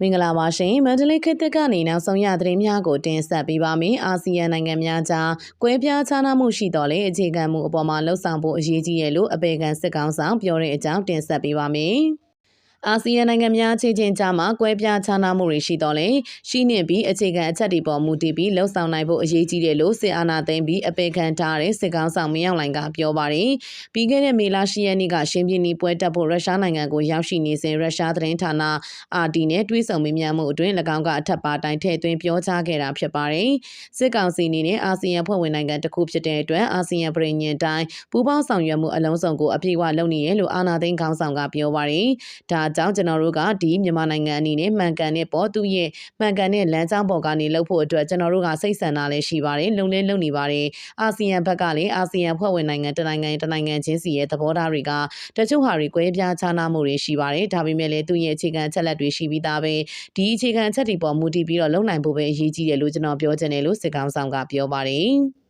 မင်္ဂလာပါရှင်မန္တလေးခေတ်သစ်ကနေနောက်ဆုံးရသတင်းများကိုတင်ဆက်ပေးပါမယ်အာဆီယံနိုင်ငံများကြားကွဲပြားခြားနားမှုရှိတော်လေအခြေခံမှုအပေါ်မှာလှုပ်ဆောင်ဖို့အရေးကြီးရဲ့လို့အပေခံစစ်ကောင်ဆောင်ပြောတဲ့အကြောင်းတင်ဆက်ပေးပါမယ် အာဆီယံနိုင်ငံများအခြေချင်းကြားမှာကွဲပြားခြားနားမှုတွေရှိတော်လဲရှိနေပြီးအခြေခံအချက်တွေပေါ်မူတည်ပြီးလှုပ်ဆောင်နိုင်ဖို့အရေးကြီးတယ်လို့စစ်အာဏာသိမ်းပြီးအပေခံထားတဲ့စစ်ကောင်ဆောင်မင်းအောင်လှိုင်ကပြောပါတယ်။ပြီးခဲ့တဲ့မေလ10ရက်နေ့ကရှင်ပြင်းနီပွဲတက်ဖို့ရုရှားနိုင်ငံကိုရောက်ရှိနေစဉ်ရုရှားသတင်းဌာနအာဒီနဲ့တွဲဆုံမေးမြန်းမှုအတွင်း၎င်းကအထက်ပါတိုင်းထည့်သွင်းပြောကြားခဲ့တာဖြစ်ပါတယ်။စစ်ကောင်စီအနေနဲ့အာဆီယံဖွဲ့ဝင်နိုင်ငံတစ်ခုဖြစ်တဲ့အတွက်အာဆီယံပြည်ညင်တိုင်းပူးပေါင်းဆောင်ရွက်မှုအလုံးစုံကိုအပြည့်အဝလုပ်နေရလို့အာဏာသိမ်းခေါင်းဆောင်ကပြောပါတယ်။ဒါကြောင့်ကျွန်တော်တို့ကဒီမြန်မာနိုင်ငံအနေနဲ့မှန်ကန်တဲ့ပေါ်သူရဲ့မှန်ကန်တဲ့လမ်းကြောင်းပေါ်ကနေလှုပ်ဖို့အတွက်ကျွန်တော်တို့ကစိတ်ဆန္ဒလည်းရှိပါတယ်လုံလဲလုံနေပါတယ်အာဆီယံဘက်ကလည်းအာဆီယံဖွဲ့ဝင်နိုင်ငံတနိုင်ငံတနိုင်ငံချင်းစီရဲ့သဘောထားတွေကတချို့ဟာတွေကွဲပြားခြားနားမှုတွေရှိပါတယ်ဒါပေမဲ့လည်းသူရဲ့အခြေခံအချက်လက်တွေရှိပြီးသားပဲဒီအခြေခံအချက်တွေပေါ်မူတည်ပြီးတော့လုံနိုင်ဖို့ပဲအရေးကြီးတယ်လို့ကျွန်တော်ပြောချင်တယ်လို့စစ်ကောင်ဆောင်ကပြောပါတယ်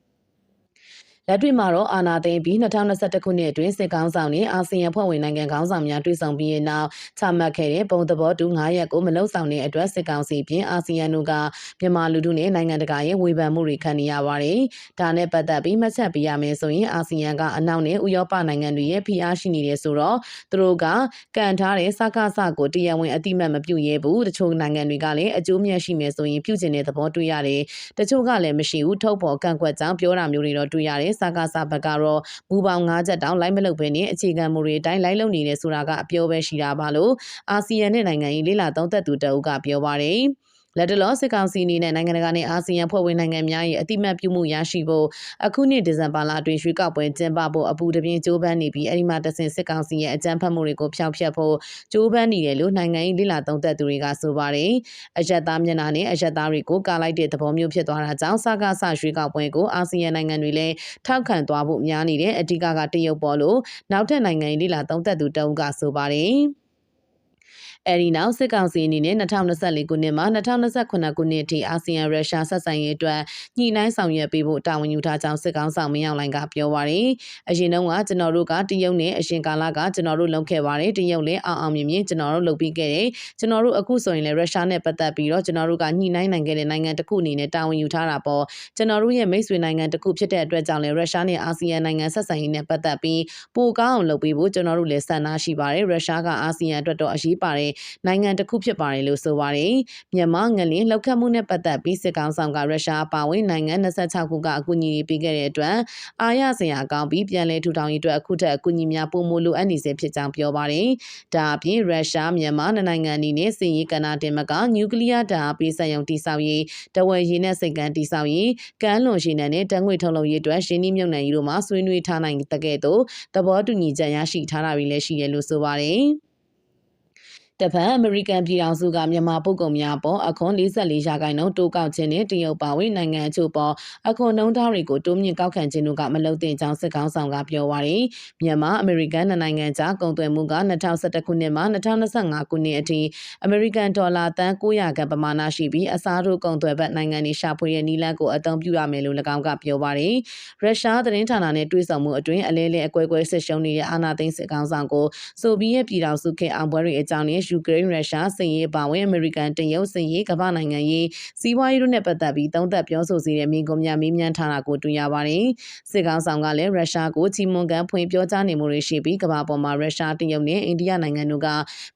လက်တွေ့မှာတော့အာနာသိန်းပြီး2021ခုနှစ်အတွင်းစစ်ကောင်ဆောင်နဲ့အာဆီယံဖွဲ့ဝင်နိုင်ငံခေါင်းဆောင်များတွေ့ဆုံပြီးတဲ့နောက်ချမှတ်ခဲ့တဲ့ပုံသဘောတူ9ရက်ကိုမလုံဆောင်တဲ့အတွက်စစ်ကောင်စီပြင်အာဆီယံတို့ကမြန်မာလူထုနဲ့နိုင်ငံတကာရဲ့ဝေဖန်မှုတွေခံနေရပါတယ်။ဒါနဲ့ပတ်သက်ပြီးမှတ်ချက်ပေးရမယ်ဆိုရင်အာဆီယံကအနောက်နဲ့ဥရောပနိုင်ငံတွေရဲ့ဖိအားရှိနေတယ်ဆိုတော့သူတို့ကကန်ထားတဲ့စကားစကိုတရားဝင်အတိမတ်မပြုရဲဘူး။တချို့နိုင်ငံတွေကလည်းအကျိုးမြတ်ရှိမယ်ဆိုရင်ပြုကျင်တဲ့သဘောတွေ့ရတယ်။တချို့ကလည်းမရှိဘူးထုတ်ပေါ်ကန့်ကွက်ကြောင်းပြောတာမျိုးတွေတော့တွေ့ရတယ်။စကားစဘက်ကတော့မူပေါင်း၅ချက်တောင်လိုက်မလုပ်ဘဲနဲ့အခြေခံမူတွေအတိုင်းလိုက်လုပ်နေတယ်ဆိုတာကအပြောပဲရှိတာပါလို့အာဆီယံနဲ့နိုင်ငံရေးလေးလာသုံးသက်သူတအုပ်ကပြောပါတယ်။ လက်တလောစစ်ကောင်စီအနေနဲ့နိုင်ငံတကာနဲ့အာဆီယံဖွဲ့ဝင်နိုင်ငံများရဲ့အတိမတ်ပြုမှုရရှိဖို့အခုနှစ်ဒီဇင်ဘာလအတွင်းရွှေကောက်ပွဲကျင်းပဖို့အပူတပြင်းကြိုးပမ်းနေပြီးအဲဒီမှာတဆင်စစ်ကောင်စီရဲ့အကြမ်းဖက်မှုတွေကိုဖျောက်ဖျက်ဖို့ကြိုးပမ်းနေတယ်လို့နိုင်ငံရေးလိလာသုံးသက်သူတွေကဆိုပါတယ်။အရက်သားမျက်နှာနဲ့အရက်သားတွေကိုကာလိုက်တဲ့သဘောမျိုးဖြစ်သွားတာကြောင့်စကားဆရွှေကောက်ပွဲကိုအာဆီယံနိုင်ငံတွေလည်းထောက်ခံသွားဖို့များနေတဲ့အဓိကကတရုတ်ပေါ်လို့နောက်ထပ်နိုင်ငံရေးလိလာသုံးသက်သူတအုပ်ကဆိုပါတယ်။ အဲဒီနောက်စစ်ကောင်စီအနေနဲ့2024ခုနှစ်မှ2028ခုနှစ်အထိအာဆီယံရုရှားဆက်ဆံရေးအတွက်ညှိနှိုင်းဆောင်ရွက်ပေးဖို့တာဝန်ယူထားကြောင်းစစ်ကောင်ဆောင်မင်းအောင်လှိုင်ကပြောပါရယ်အရင်တုန်းကကျွန်တော်တို့ကတရုတ်နဲ့အရှင်ကာလကကျွန်တော်တို့လုပ်ခဲ့ပါတယ်တရုတ်လည်းအောင်အောင်မြင်မြင်ကျွန်တော်တို့လုပ်ပြီးခဲ့တယ်ကျွန်တော်တို့အခုဆိုရင်လည်းရုရှားနဲ့ပတ်သက်ပြီးတော့ကျွန်တော်တို့ကညှိနှိုင်းနိုင်ခဲ့တဲ့နိုင်ငံတစ်ခုအနေနဲ့တာဝန်ယူထားတာပေါ့ကျွန်တော်တို့ရဲ့မိတ်ဆွေနိုင်ငံတစ်ခုဖြစ်တဲ့အတွက်ကြောင့်လည်းရုရှားနဲ့အာဆီယံနိုင်ငံဆက်ဆံရေးနဲ့ပတ်သက်ပြီးပိုကောင်းအောင်လုပ်ပေးဖို့ကျွန်တော်တို့လည်းဆန္ဒရှိပါတယ်ရုရှားကအာဆီယံအတွက်တော့အရေးပါတယ်နိုင်ငံတစ်ခုဖြစ်ပါတယ်လို့ဆိုပါတယ်။မြန်မာငလင်လောက်ခတ်မှုနဲ့ပတ်သက်ပြီးစစ်ကောင်ဆောင်ကရုရှားအပါအဝင်နိုင်ငံ26ခုကအကူအညီပေးခဲ့တဲ့အတွက်အာရစရာကောင်းပြီးပြန်လည်ထူထောင်ရေးအတွက်အခုထက်အကူအညီများပိုမိုလိုအပ်နေစေဖြစ်ကြောင်းပြောပါတယ်။ဒါအပြင်ရုရှားမြန်မာနိုင်ငံအနေနဲ့စစ်ရေးကဏ္ဍတင်မကနျူကလ িয়ার ဓာတ်ပေးစက်ရုံတိစောက်ရေးတဝယ်ရေးနဲ့စိတ်ကန်းတိစောက်ရေးကမ်းလွန်ရှိနေတဲ့တန်ငွေထုတ်လုပ်ရေးအတွက်ရှင်းနှီးမြုပ်နှံရေးတို့မှာဆွေးနွေးထားနိုင်တဲ့ကဲ့သို့သဘောတူညီချက်ရရှိထားတာတွေလည်းရှိတယ်လို့ဆိုပါတယ်။ တပတ်အမေရိကန်ပြည်ထောင်စုကမြန်မာပုဂ္ဂိုလ်များပေါ်အခွန်44ရာခိုင်နှုန်းတိုးကောက်ခြင်းနဲ့တရုတ်ပါဝင်နိုင်ငံအချို့ပေါ်အခွန်နှုန်းထားတွေကိုတိုးမြင့်ကောက်ခံခြင်းတို့ကမလုပ်သင့်ကြောင်းစစ်ကောင်ဆောင်ကပြောပါရယ်မြန်မာအမေရိကန်နိုင်ငံကြားကုန်သွယ်မှုက2011ခုနှစ်မှ2025ခုနှစ်အထိအမေရိကန်ဒေါ်လာတန်900ခန့်ပမာဏရှိပြီးအစားထိုးကုန်သွယ်ဘက်နိုင်ငံတွေရှာဖွေတဲ့နည်းလမ်းကိုအသုံးပြုရမယ်လို့၎င်းကပြောပါရယ်ရုရှားသတင်းဌာနနဲ့တွေ့ဆုံမှုအတွင်းအလဲလဲအကွဲကွဲစစ်ရှုံးနေတဲ့အာဏာသိမ်းစစ်ကောင်ဆောင်ကိုဆိုဗီယက်ပြည်ထောင်စုခေတ်အောင်ပွဲတွေအကြောင်းနဲ့ယူကရိန်းရုရှားစစ်ရေးပါဝင်အမေရိကန်တရုတ်စစ်ရေးကမ္ဘာနိုင်ငံရေးစီးပွားရေးတို့နဲ့ပတ်သက်ပြီးသုံးသပ်ပြောဆိုစေတဲ့မိကွန်များမေးမြန်းထားတာကိုတွေ့ရပါတယ်။စစ်ကောင်ဆောင်ကလည်းရုရှားကိုချီမွန်ကန်ဖွင့်ပြောကြားနေမှုတွေရှိပြီးကမ္ဘာပေါ်မှာရုရှားတရုတ်နဲ့အိန္ဒိယနိုင်ငံတို့က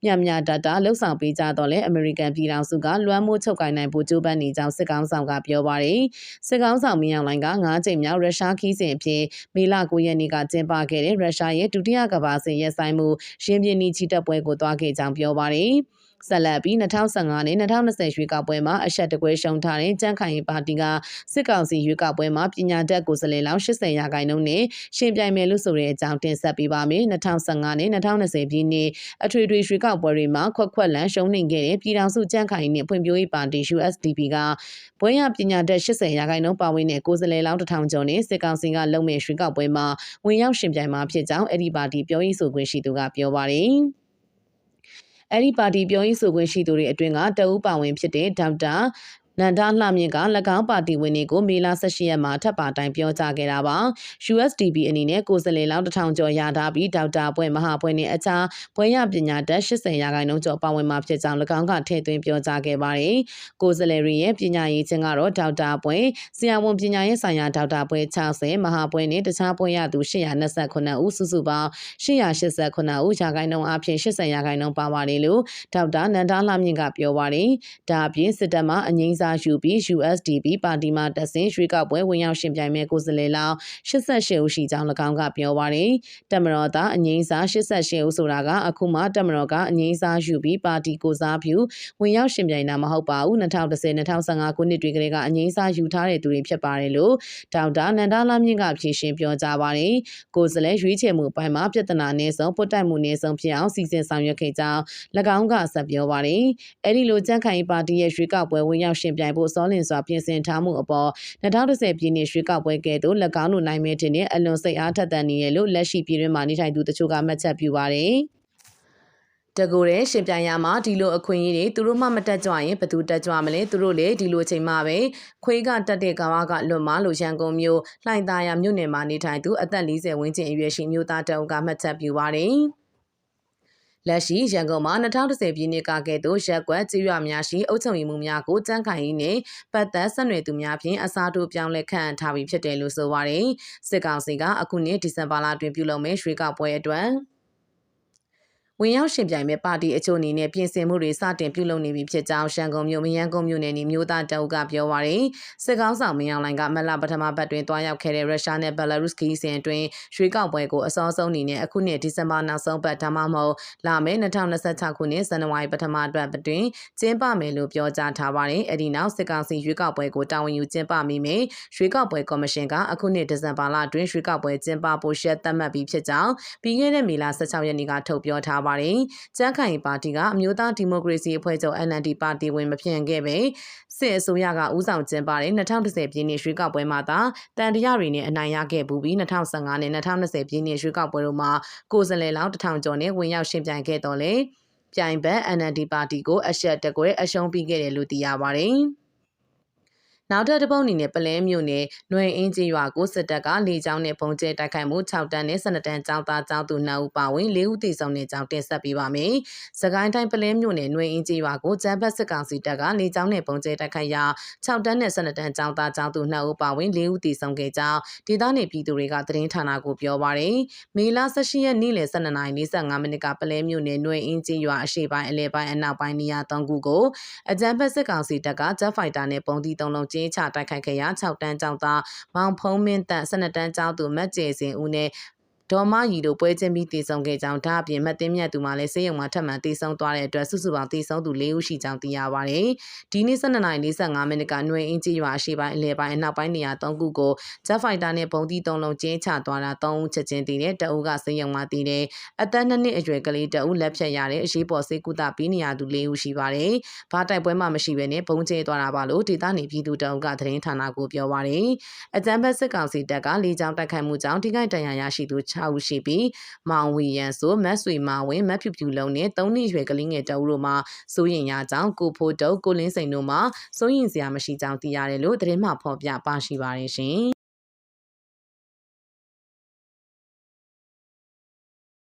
မြမြတတလှုပ်ဆောင်ပေးကြတော့လဲအမေရိကန်ပြည်ထောင်စုကလွှမ်းမိုးချုပ်ကိုင်နိုင်ဖို့ကြိုးပမ်းနေကြောင်းစစ်ကောင်ဆောင်ကပြောပါတယ်။စစ်ကောင်ဆောင်မင်းအောင်လှိုင်က၅ချိန်မြောက်ရုရှားခီးစဉ်အဖြစ်မေလ9ရက်နေ့ကကျင်းပခဲ့တဲ့ရုရှားရဲ့ဒုတိယကမ္ဘာစစ်ရဲဆိုင်မှုရင်းပြင်းနီချီတက်ပွဲကိုတွားခဲ့ကြောင်းပြောပါတယ်။ဆက်လက်ပြီး2015နဲ့2020ရွေးကောက်ပွဲမှာအရှက်တကွဲရှုံးထားတဲ့ကြန့်ခိုင်ရေးပါတီကစစ်ကောင်စီရွေးကောက်ပွဲမှာပညာတတ်ကိုယ်စားလှယ်လောင်း80ရာခိုင်နှုန်းနဲ့ရှင်ပြိုင်မယ်လို့ဆိုတဲ့အကြောင်းတင်ဆက်ပေးပါမယ်2015နဲ့2020ပြည်နှစ်အထွေထွေရွေးကောက်ပွဲတွေမှာခွက်ခွက်လန်းရှုံးနေခဲ့တဲ့ပြည်ထောင်စုကြန့်ခိုင်နဲ့ဖွံ့ဖြိုးရေးပါတီ USDP ကဘွဲရပညာတတ်80ရာခိုင်နှုန်းပါဝင်တဲ့ကိုယ်စားလှယ်လောင်း1000ကျော်နဲ့စစ်ကောင်စီကလုံမဲ့ရွေးကောက်ပွဲမှာဝင်ရောက်ရှင်ပြိုင်မှာဖြစ်ကြောင်းအဲ့ဒီပါတီပြောရေးဆိုခွင့်ရှိသူကပြောပါတယ် အဲ့ဒီပါတီပြောရေးဆိုခွင့်ရှိသူတွေအတွင်းကတအူးပါဝင်ဖြစ်တဲ့ဒေါက်တာ နန္ဒလှမြင့်က၎င်းပါတီဝင်တွေကိုမေလ18ရက်မှာထပ်ပါတိုင်းပြောကြားခဲ့တာပါ USDP အနေနဲ့ကိုယ်စားလှယ်လောင်းတစ်ထောင်ကျော်ရထားပြီးဒေါက်တာပွဲမဟာပွဲနဲ့အခြားပွဲရပညာတတ်80ရာခိုင်နှုန်းကျော်ပါဝင်မှာဖြစ်ကြောင်း၎င်းကထည့်သွင်းပြောကြားခဲ့ပါတယ်ကိုယ်စားလှယ်တွေရဲ့ပညာရေးချင်းကတော့ဒေါက်တာပွဲဆရာဝန်ပညာရေးဆိုင်ရာဒေါက်တာပွဲ60မဟာပွဲနဲ့တခြားပွဲရသူ829ဦးစုစုပေါင်း889ဦးရာခိုင်နှုန်းအပြင်80ရာခိုင်နှုန်းပါပါတယ်လို့ဒေါက်တာနန္ဒလှမြင့်ကပြောပါတယ်ဒါအပြင်စစ်တပ်မှအငိမ့်စားယူပြီး USDP ပါတီမှတက်ဆင်ရွှေကောက်ပွဲဝင်ရောက်ရှင်ပြိုင်မဲ့ကိုယ်စားလှယ်လောင်း88ဦးရှိကြောင်း၎င်းကပြောပါတယ်တမတော်သားအငိမ့်စား88ဦးဆိုတာကအခုမှတမတော်ကအငိမ့်စားယူပြီးပါတီကိုစားပြုဝင်ရောက်ရှင်ပြိုင်တာမဟုတ်ပါဘူး2010-2015ခုနှစ်တွေကလေးကအငိမ့်စားယူထားတဲ့သူတွေဖြစ်ပါတယ်လို့ဒေါက်တာနန္ဒလာမြင့်ကဖြေရှင်းပြောကြားပါတယ်ကိုယ်စားလှယ်ရွေးချယ်မှုအပိုင်းမှာပြဿနာနည်းဆုံးပုတ်တိုက်မှုနည်းဆုံးဖြစ်အောင်စီစဉ်ဆောင်ရွက်ခဲ့ကြောင်း၎င်းကဆက်ပြောပါတယ်အဲ့ဒီလိုကြန့်ခိုင်ပါတီရဲ့ရွေးကောက်ပွဲဝင်ရောက်ရှင်ပြိုင်ဖို့စောလင်စွာပြင်ဆင်ထားမှုအပေါ်2010ပြည်နှစ်ရွေးကောက်ပွဲကဲ့သို့၎င်းတို့နိုင်မဲ့တင်တဲ့အလွန်စိတ်အားထက်သန်နေရလို့လက်ရှိပြည်တွင်းမှာနေထိုင်သူတချို့ကမှတ်ချက်ပြုပါတယ်တကူတဲ့ရှင်ပြိုင်ရမှာဒီလိုအခွင့်အရေးတွေသူတို့မှမတက်ကြွရင်ဘယ်သူတက်ကြွမလဲသူတို့လေဒီလိုချိန်မှပဲခွေးကတက်တဲ့ကောင်ကလွတ်မလို့ရန်ကုန်မြို့လှိုင်သာယာမြို့နယ်မှာနေထိုင်သူအသက်40ဝန်းကျင်အရွယ်ရှိမျိုးသားတအုပ်ကမှတ်ချက်ပြုပါတယ် လက်ရှိရန်ကုန်မှာ2010ပြည်နှစ်ကကဲ့သို့ရက်ကွက်ကြေးရွာများရှိအုပ်ချုပ်ရေးမှုများကိုတန်းခိုင်ရေးနဲ့ပတ်သက်ဆက်နွယ်သူများဖြင့်အစားထိုးပြောင်းလဲခန့်ထားပြီးဖြစ်တယ်လို့ဆိုပါတယ်စစ်ကောင်စီကအခုနှစ်ဒီဇင်ဘာလတွင်ပြုလုပ်မယ့်ရွေးကောက်ပွဲအတွက် ဝင်ရောက်ရှင်ပြိုင်မဲ့ပါတီအချို့အနေနဲ့ပြင်ဆင်မှုတွေစတင်ပြုလုပ်နေပြီဖြစ်ကြောင်းရှန်ကုန်မြို့မယန်းကုန်းမြို့နယ်နေမျိုးသားတအုပ်ကပြောပါရယ်စစ်ကောင်းဆောင်မင်းအောင်လှိုင်ကမလပထမဘတ်တွင်တွားရောက်ခဲ့တဲ့ရုရှားနဲ့ဘယ်လာရုစ်ခီးစဉ်အတွင်းရွှေကောက်ပွဲကိုအစောဆုံးအနေနဲ့အခုနှစ်ဒီဇင်ဘာနောက်ဆုံးပတ်ဒါမှမဟုတ်လာမယ့်2026ခုနှစ်ဇန်နဝါရီပထမပတ်တွင်ကျင်းပမယ်လို့ပြောကြားထားပါရယ်အဲ့ဒီနောက်စစ်ကောင်စီရွေးကောက်ပွဲကိုတာဝန်ယူကျင်းပမိမယ်ရွှေကောက်ပွဲကော်မရှင်ကအခုနှစ်ဒီဇင်ဘာလတွင်ရွှေကောက်ပွဲကျင်းပဖို့ရှက်သတ်မှတ်ပြီးဖြစ်ကြောင်းပြီးခဲ့တဲ့မေလ16ရက်နေ့ကထုတ်ပြောထားပါတယ်။ကျန်းခိုင်ပါတီကအမျိုးသားဒီမိုကရေစီအဖွဲ့ချုပ် NLD ပါတီဝင်မဖြစ်ခဲ့ပဲစစ်အစိုးရကဦးဆောင်ကျင်းပတဲ့2010ပြည်နှစ်ရွေးကောက်ပွဲမှာသာတန်တရားတွေနဲ့အနိုင်ရခဲ့ပူပြီး2015နဲ့2020ပြည်နှစ်ရွေးကောက်ပွဲတို့မှာကိုယ်စားလှယ်လောင်း1000ကျော်နဲ့ဝင်ရောက်ရှင်ပြိုင်ခဲ့တော်လဲပြိုင်ဘက် NLD ပါတီကိုအရှက်တကွဲအရှုံးပြီးခဲ့တယ်လို့သိရပါတယ်။ နောက်ထပ်တစ်ပုတ်အနေနဲ့ပလဲမြို့နယ်နွယ်အင်းကြီးရွာကိုစစ်တပ်ကလေကြောင်းနဲ့ပုံကျဲတိုက်ခိုက်မှု6တန်းနဲ့12တန်းကျောင်းသားကျောင်းသူ9ဦးပါဝင်4ဦးသေဆုံးတဲ့ကြောင်းတင်ဆက်ပေးပါမယ်။စကိုင်းတိုင်းပလဲမြို့နယ်နွယ်အင်းကြီးရွာကိုကျန်းဖက်စစ်ကောင်စီတပ်ကလေကြောင်းနဲ့ပုံကျဲတိုက်ခိုက်ရာ6တန်းနဲ့12တန်းကျောင်းသားကျောင်းသူ9ဦးပါဝင်4ဦးသေဆုံးခဲ့ကြောင်းဒေသနေပြည်သူတွေကသတင်းဌာနကိုပြောပါရယ်။မေလ18ရက်နေ့လယ်12:45မိနစ်ကပလဲမြို့နယ်နွယ်အင်းကြီးရွာအရှေ့ပိုင်းအလယ်ပိုင်းအနောက်ပိုင်းနေရာ3ခုကိုအကြမ်းဖက်စစ်ကောင်စီတပ်ကဂျက်ဖိုက်တာနဲ့ပုံသီး3လုံးကျင်းချတိုက်ခိုက်ခဲ့ရာ6တန်းကျောင်းသားမောင်ဖုံးမင်းတန်12တန်းကျောင်းသူမတ်ကျေစင်ဦးနဲ့ ဒေါ်မရီတို့ပွဲချင်းပြီးတည်ဆုံခဲ့ကြောင်းဒါအပြင်မသိမြတ်သူမှလည်းဆေးရုံမှာထပ်မံတည်ဆုံသွားတဲ့အတွက်စုစုပေါင်းတည်ဆုံသူ၄ဦးရှိကြောင်းသိရပါတယ်။ဒီနေ့12:45မိနစ်ကຫນွေအင်းကြီးရွာအရှိပိုင်းအလဲပိုင်းအနောက်ပိုင်းနေရာ၃ခုကိုဂျက်ဖိုက်တာနဲ့ပုံတီ၃လုံးကျင်းချသွားတာ၃ဦးချက်ချင်းတည်တဲ့တအုပ်ကဆေးရုံမှာတည်တယ်။အသက်2နှစ်အရွယ်ကလေးတအုပ်လက်ဖြတ်ရတဲ့အရှိပေါ်ဆေးကုသပြီးနေရသူ၄ဦးရှိပါတယ်။ဘာတိုက်ပွဲမှမရှိဘဲနဲ့ပုံကျဲသွားတာပါလို့ဒေသနေပြည်သူတအုပ်ကသတင်းဌာနကိုပြောပါတယ်။အကြမ်းဖက်စစ်ကောင်စီတပ်ကလေကြောင်းတိုက်ခိုက်မှုကြောင့်ထိခိုက်ဒဏ်ရာရရှိသူ6ဦးရှိပြီးမောင်ဝီယန်ဆိုမတ်ဆွေမာဝင်မတ်ဖြူဖြူလုံးနဲ့၃နှစ်ရွယ်ကလေးငယ်တအုပ်တို့မှာစိုးရင်ရကြောင်းကိုဖိုးတုတ်ကိုလင်းစိန်တို့မှာစိုးရင်စရာမရှိကြောင်းသိရတယ်လို့သတင်းမှဖော်ပြပါရှိပါတယ်ရှင်